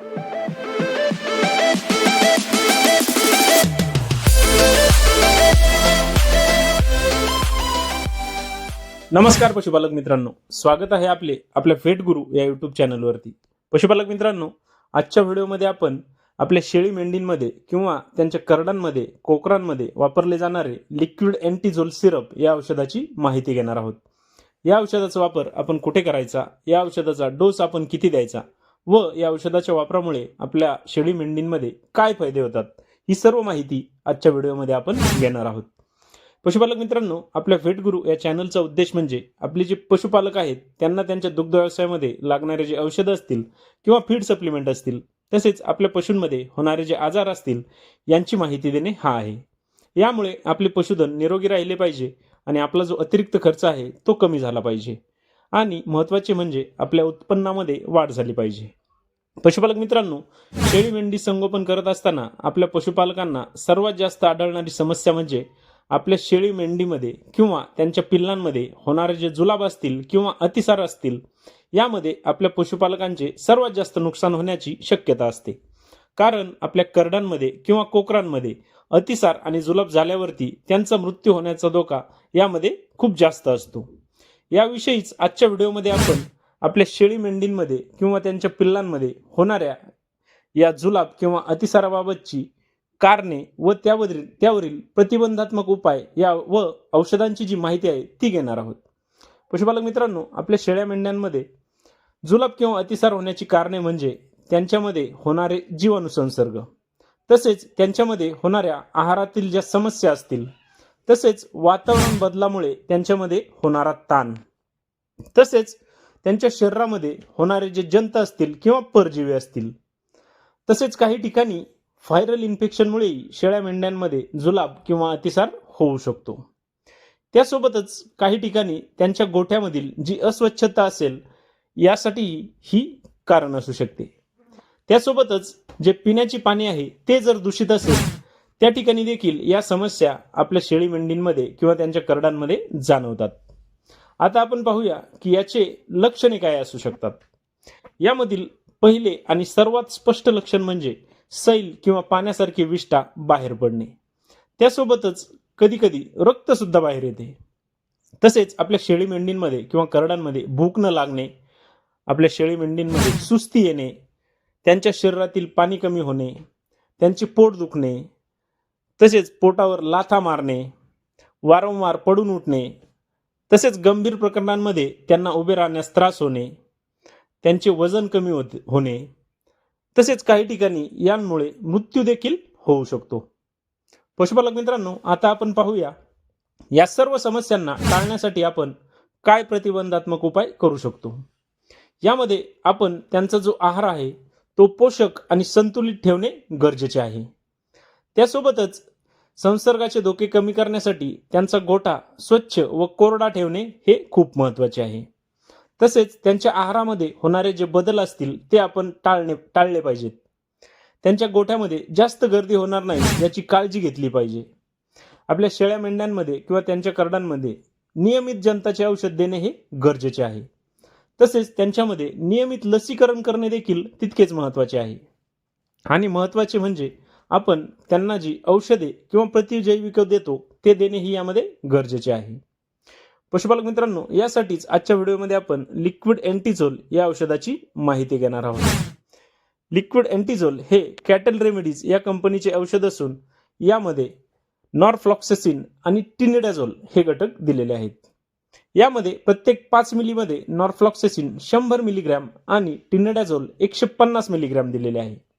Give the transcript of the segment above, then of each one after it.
नमस्कार पशुपालक मित्रांनो. स्वागत आहे आपले आपल्या फेट गुरु या यूट्यूब चॅनलवरती पशुपालक मित्रांनो आजच्या व्हिडिओमध्ये आपण आपल्या शेळी मेंढींमध्ये किंवा त्यांच्या करडांमध्ये कोकरांमध्ये वापरले जाणारे लिक्विड अँटीझोल सिरप या औषधाची माहिती घेणार आहोत. या औषधाचा वापर आपण कुठे करायचा? या औषधाचा डोस आपण किती द्यायचा? व या औषधाच्या वापरामुळे आपल्या शेळी मेंढींमध्ये काय फायदे होतात? ही सर्व माहिती आजच्या व्हिडिओमध्ये आपण घेणार आहोत. पशुपालक मित्रांनो आपल्या गुरु या चॅनलचा उद्देश म्हणजे आपले जे पशुपालक आहेत त्यांना त्यांच्या दुग्ध व्यवसायामध्ये लागणारे जे औषधं असतील किंवा फीड सप्लिमेंट असतील तसेच आपल्या पशूंमध्ये होणारे जे आजार असतील यांची माहिती देणे हा आहे. यामुळे आपले पशुधन निरोगी राहिले पाहिजे आणि आपला जो अतिरिक्त खर्च आहे तो कमी झाला पाहिजे. आणि महत्त्वाचे म्हणजे आपल्या उत्पन्नामध्ये वाढ झाली पाहिजे. पशुपालक मित्रांनो शेळी मेंढी संगोपन करत असताना आपल्या पशुपालकांना सर्वात जास्त आढळणारी समस्या म्हणजे आपल्या शेळी मेंढीमध्ये किंवा त्यांच्या पिल्लांमध्ये होणारे जे जुलाब असतील किंवा अतिसार असतील यामध्ये आपल्या पशुपालकांचे सर्वात जास्त नुकसान होण्याची शक्यता असते. कारण आपल्या करड्यांमध्ये किंवा कोकरांमध्ये अतिसार आणि जुलाब झाल्यावरती त्यांचा मृत्यू होण्याचा धोका यामध्ये खूप जास्त असतो. याविषयीच आजच्या व्हिडिओमध्ये आपण आपल्या शेळी मेंढींमध्ये किंवा त्यांच्या पिल्लांमध्ये होणाऱ्या या जुलाब किंवा अतिसाराबाबतची कारणे व त्यावरील त्यावरील प्रतिबंधात्मक उपाय या व औषधांची जी माहिती आहे ती घेणार आहोत. पशुपालक मित्रांनो आपल्या शेळ्या मेंढ्यांमध्ये जुलाब किंवा अतिसार होण्याची कारणे म्हणजे त्यांच्यामध्ये होणारे जीवाणू संसर्ग. तसेच त्यांच्यामध्ये होणाऱ्या आहारातील ज्या समस्या असतील तसेच वातावरण बदलामुळे त्यांच्यामध्ये होणारा ताण. तसेच त्यांच्या शरीरामध्ये होणारे जे जंत असतील किंवा परजीवी असतील. तसेच काही ठिकाणी व्हायरल इन्फेक्शनमुळेही शेळ्या मेंढ्यांमध्ये जुलाब किंवा अतिसार होऊ शकतो. त्यासोबतच काही ठिकाणी त्यांच्या गोठ्यामधील जी अस्वच्छता असेल यासाठी ही कारण असू शकते. त्यासोबतच जे पिण्याची पाणी आहे ते जर दूषित असेल त्या ठिकाणी देखील या समस्या आपल्या शेळी मेंढींमध्ये किंवा त्यांच्या करडांमध्ये जाणवतात. आता आपण पाहूया की याचे लक्षणे काय असू शकतात. यामधील पहिले आणि सर्वात स्पष्ट लक्षण म्हणजे सैल किंवा पाण्यासारखी विष्ठा बाहेर पडणे. त्यासोबतच कधीकधी रक्तसुद्धा बाहेर येते. तसेच आपल्या शेळी मेंढींमध्ये किंवा करडांमध्ये भूक न लागणे आपल्या शेळी मेंढींमध्ये सुस्ती येणे त्यांच्या शरीरातील पाणी कमी होणे त्यांचे पोट दुखणे तसेच पोटावर लाथा मारणे वारंवार पडून उठणे तसेच गंभीर प्रकरणांमध्ये त्यांना उभे राहण्यास त्रास होणे त्यांचे वजन कमी होते होणे तसेच काही ठिकाणी यांमुळे मृत्यू देखील होऊ शकतो. पशुपालक मित्रांनो आता आपण पाहूया या सर्व समस्यांना टाळण्यासाठी आपण काय प्रतिबंधात्मक उपाय करू शकतो? यामध्ये आपण त्यांचा जो आहार आहे तो पोषक आणि संतुलित ठेवणे गरजेचे आहे. त्यासोबतच संसर्गाचे धोके कमी करण्यासाठी त्यांचा गोठा स्वच्छ व कोरडा ठेवणे हे खूप महत्त्वाचे आहे. तसेच त्यांच्या आहारामध्ये होणारे जे बदल असतील ते आपण टाळणे टाळले पाहिजेत. त्यांच्या गोठ्यामध्ये जास्त गर्दी होणार नाही याची काळजी घेतली पाहिजे. आपल्या शेळ्या मेंढ्यांमध्ये किंवा त्यांच्या करडांमध्ये नियमित जनताचे औषध देणे हे गरजेचे आहे. तसेच त्यांच्यामध्ये नियमित लसीकरण करणे देखील तितकेच महत्त्वाचे आहे. आणि महत्त्वाचे म्हणजे आपण त्यांना जी औषधे किंवा प्रतिजैविक देतो ते देणे ही यामध्ये गरजेचे आहे. पशुपालक मित्रांनो यासाठीच आजच्या व्हिडिओमध्ये आपण लिक्विड अँटीझोल या औषधाची माहिती घेणार आहोत. लिक्विड अँटीझोल हे कॅटल रेमेडीज या कंपनीचे औषध असून यामध्ये नॉरफ्लॉक्सेसिन आणि टिनिडाझोल हे घटक दिलेले आहेत. यामध्ये प्रत्येक पाच मिलीमध्ये नॉरफ्लॉक्सेसिन शंभर मिलीग्रॅम आणि टिनेडॅझोल एकशे पन्नास मिलीग्रॅम दिलेले आहे.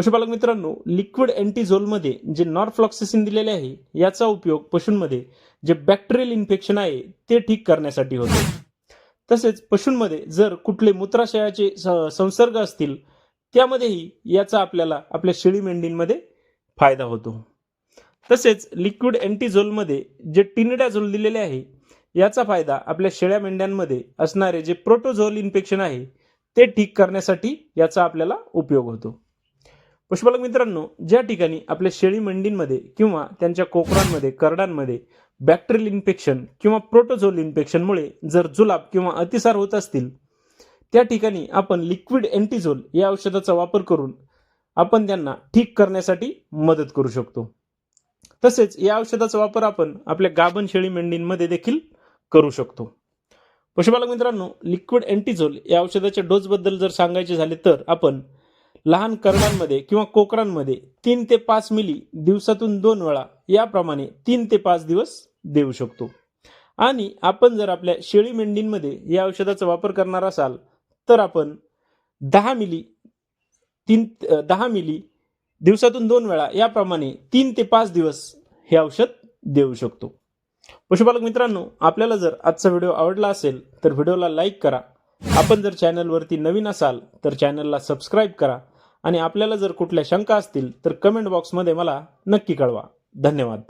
पशुपालक मित्रांनो लिक्विड अँटीझोलमध्ये जे नॉर्फ्लॉक्सिसिन दिलेले आहे याचा उपयोग पशूंमध्ये जे बॅक्टेरियल इन्फेक्शन आहे ते ठीक करण्यासाठी होतो. तसेच पशूंमध्ये जर कुठले मूत्राशयाचे संसर्ग असतील त्यामध्येही याचा आपल्याला आपल्या शेळी मेंढींमध्ये फायदा होतो. तसेच लिक्विड अँटीझोलमध्ये जे टिनिडाझोल दिलेले आहे याचा फायदा आपल्या शेळ्या मेंढ्यांमध्ये असणारे जे प्रोटोझोल इन्फेक्शन आहे ते ठीक करण्यासाठी याचा आपल्याला उपयोग होतो. पशुपालक मित्रांनो ज्या ठिकाणी आपल्या शेळी मंडींमध्ये किंवा त्यांच्या कोकरांमध्ये करडांमध्ये बॅक्टेरियल इन्फेक्शन किंवा प्रोटोझोल इन्फेक्शनमुळे जर जुलाब किंवा अतिसार होत असतील त्या ठिकाणी आपण लिक्विड अँटीझोल या औषधाचा वापर करून आपण त्यांना ठीक करण्यासाठी मदत करू शकतो. तसेच या औषधाचा वापर आपण आपल्या गाभण शेळी मेंढींमध्ये देखील करू शकतो. पशुपालक मित्रांनो लिक्विड अँटीझोल या औषधाच्या डोसबद्दल जर सांगायचे झाले तर आपण लहान करडांमध्ये किंवा कोकरांमध्ये तीन ते पाच मिली दिवसातून दोन वेळा याप्रमाणे तीन ते पाच दिवस देऊ शकतो. आणि आपण जर आपल्या शेळी मेंढींमध्ये या औषधाचा वापर करणार असाल तर आपण दहा मिली तीन दहा मिली दिवसातून दोन वेळा याप्रमाणे तीन ते पाच दिवस हे औषध देऊ शकतो. पशुपालक मित्रांनो आपल्याला जर आजचा व्हिडिओ आवडला असेल तर व्हिडिओला लाईक करा. आपण जर चॅनलवरती नवीन असाल तर चॅनलला सबस्क्राईब करा. आणि आपल्याला जर कुठल्या शंका असतील तर कमेंट बॉक्समध्ये मला नक्की कळवा. धन्यवाद.